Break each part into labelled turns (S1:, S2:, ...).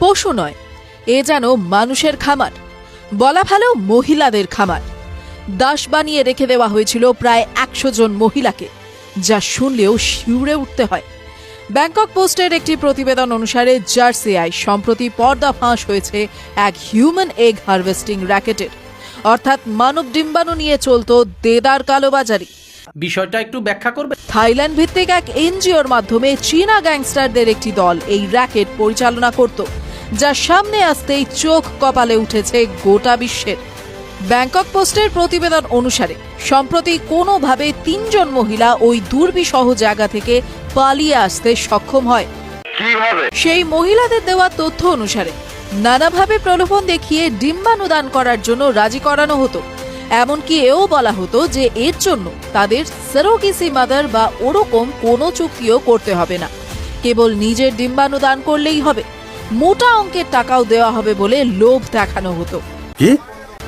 S1: পশু নয় এ যেন মানুষের খামার। বলা ভালো মহিলাদের খামার। দাস বানিয়ে রেখে দেওয়া হয়েছিল প্রায় একশো জন মহিলাকে যা শুনলেও শিউরে উঠতে হয়। ব্যাংকক পোস্টের একটি প্রতিবেদন অনুসারে জার্সিয়ায় সম্প্রতি পর্দা ফাঁস হয়েছে এক হিউম্যান এগ হারভেস্টিং র্যাকেটের। অর্থাৎ মানব ডিম্বাণু নিয়ে চলত দেদার কালোবাজারি।
S2: বিষয়টা একটু ব্যাখ্যা করবে?
S1: থাইল্যান্ড ভিত্তিক এক এনজিওর মাধ্যমে চীনা গ্যাংস্টারদের একটি দল এই র্যাকেট পরিচালনা করত। যা সামনে আসতেই চোখ কপালে উঠেছে গোটা বিশ্বের। ব্যাংকক পোস্টের প্রতিবেদন অনুসারে সম্প্রতি কোনোভাবে তিনজন মহিলা ওই দুর্বিসহ জায়গা থেকে পালিয়ে আসতে সক্ষম হয়। সেই মহিলাদের দেওয়া তথ্য অনুসারে নানাভাবে প্রলোভন দেখিয়ে ডিম্বাণু দান করার জন্য রাজি করানো হতো। এমনকি এও বলা হতো যে এর জন্য তাদের সেরোগেসি মাদার বা ওরকম কোনো চুক্তিও করতে হবে না। কেবল নিজের ডিম্বাণু দান করলেই হবে। মোটা অঙ্কের টাকাও দেওয়া হবে বলে লোভ দেখানো হতো।
S3: কি?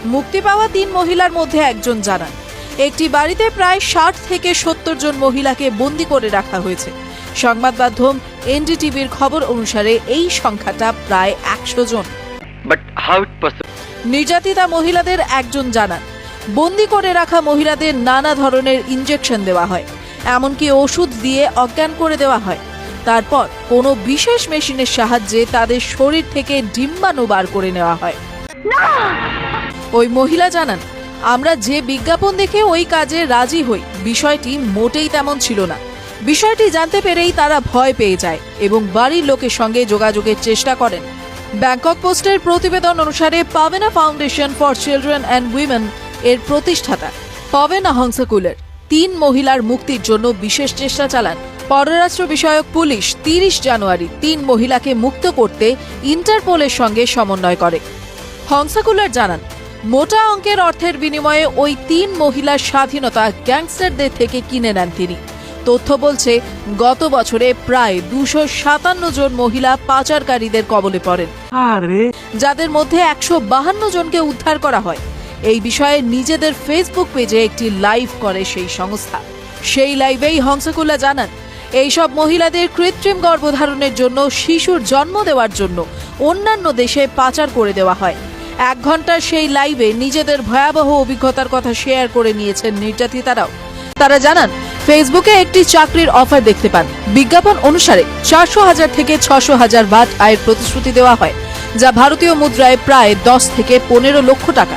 S1: মুক্তি পাওয়া তিন মহিলার মধ্যে একজন জানান একটি বাড়িতে প্রায় ষাট থেকে সত্তর জন মহিলাকে বন্দি করে রাখা হয়েছে। সংবাদ মাধ্যম এনডিটিভির খবর অনুসারে এই সংখ্যাটা প্রায় একশো জন। নির্যাতিতা মহিলাদের একজন জানান বন্দি করে রাখা মহিলাদের নানা ধরনের ইঞ্জেকশন দেওয়া হয় এমনকি ওষুধ দিয়ে অজ্ঞান করে দেওয়া হয়। তারপর কোনো বিশেষ মেশিনের সাহায্যে তাদের শরীর থেকে ডিম্বাণু বার করে নেওয়া হয়। ওই মহিলা জানান আমরা যে বিজ্ঞাপন দেখে ওই কাজে রাজি হই বিষয়টি মোটেই তেমন ছিল না। বিষয়টি জানতে পেরেই তারা ভয় পেয়ে যায় এবং বাড়ির লোকের সঙ্গে যোগাযোগের চেষ্টা করেন। ব্যাংকক পোস্টের প্রতিবেদন অনুসারে Pavena foundation for children and women এর প্রতিষ্ঠাতা পাবেনা হংসকুলের তিন মহিলার মুক্তির জন্য বিশেষ চেষ্টা চালান। পররাষ্ট্র বিষয়ক পুলিশ তিরিশ জানুয়ারি তিন মহিলাকে মুক্ত করতে ইন্টারপোলের সঙ্গে সমন্বয় করে। হংসাকুলার জানান মোটা অঙ্কের অর্থের বিনিময়ে ওই তিন মহিলার স্বাধীনতা গ্যাংস্টারদের থেকে কিনে নেন তিনি। তথ্য বলছে গত বছরে প্রায় দুশো সাতান্ন জন মহিলা পাচারকারীদের কবলে পড়েন। যাদের মধ্যে একশো বাহান্ন জনকে উদ্ধার করা হয়। এই বিষয়ে নিজেদের ফেসবুক পেজে একটি লাইভ করে সেই সংস্থা। সেই লাইভেই হংসকুল্লা জানান এইসব মহিলাদের কৃত্রিম গর্ভধারণের জন্য শিশুর জন্ম দেওয়ার জন্য অন্যান্য দেশে পাচার করে দেওয়া হয়। এক ঘণ্টার সেই লাইভে নিজেদের ভয়াবহ অভিজ্ঞতার কথা শেয়ার করে নিয়েছেন নির্যাতিতারাও। তারা জানান, ফেসবুকে একটি চাকরির অফার দেখতে পান। বিজ্ঞাপন অনুসারে চারশো হাজার থেকে ছশো হাজার বাট আয়ের প্রতিশ্রুতি দেওয়া হয়, যা ভারতীয় মুদ্রায় প্রায় দশ থেকে পনেরো লক্ষ টাকা।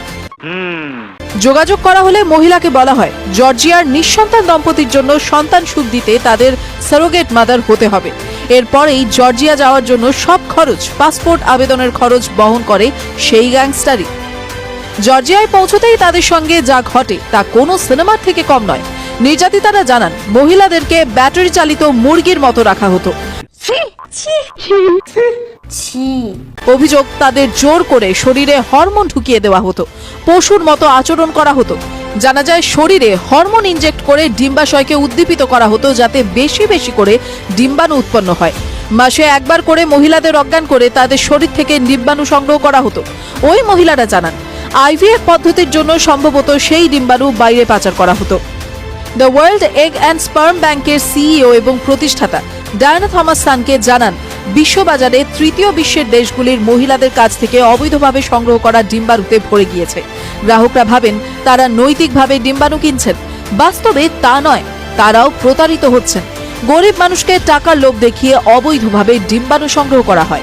S1: যোগাযোগ করা হলে মহিলাকে বলা হয়, জর্জিয়ার নিঃসন্তান দম্পতির জন্য সন্তান সুখ দিতে তাদের সারোগেট মাদার হতে হবে। এরপরেই জর্জিয়া যাওয়ার জন্য সব খরচ পাসপোর্ট আবেদনের খরচ বহন করে সেই গ্যাংস্টারই জর্জিয়ায় পৌঁছতেই তাদের সঙ্গে যা ঘটে তা কোনো সিনেমার থেকে কম নয়। নির্যাতিতারা জানান, মহিলাদেরকে ব্যাটারি চালিত মুরগির মতো রাখা হতো। অভিযোগ তাদের জোর করে শরীরে হরমোন ঢুকিয়ে দেওয়া হতো। পশুর মতো আচরণ করা হতো। জানা যায় শরীরে হরমোন ইনজেক্ট করে ডিম্বাশয়কে উদ্দীপিত করা হতো যাতে বেশি বেশি করে ডিম্বাণু উৎপন্ন হয়। মাসে একবার করে মহিলাদের অজ্ঞান করে তাদের শরীর থেকে ডিম্বাণু সংগ্রহ করা হতো। ওই মহিলারা জানান আইভিএফ পদ্ধতির জন্য সম্ভবত সেই ডিম্বাণু বাইরে পাচার করা হতো। The world egg and sperm ব্যাংকের সিইও এবং প্রতিষ্ঠাতা ডায়না থমাস সানকে জানান, বিশ্ববাজারে তৃতীয় বিশ্বের দেশগুলির মহিলাদের কাছ থেকে অবৈধভাবে সংগ্রহ করা ডিম্বাণুতে ভরে গিয়েছে। গ্রাহকরা ভাবেন, তারা নৈতিকভাবে ডিম্বাণু কিনছেন। বাস্তবে তা নয়, তারাও প্রতারিত হচ্ছেন। গরিব মানুষকে টাকার লোভ দেখিয়ে অবৈধভাবে ডিম্বাণু সংগ্রহ করা হয়।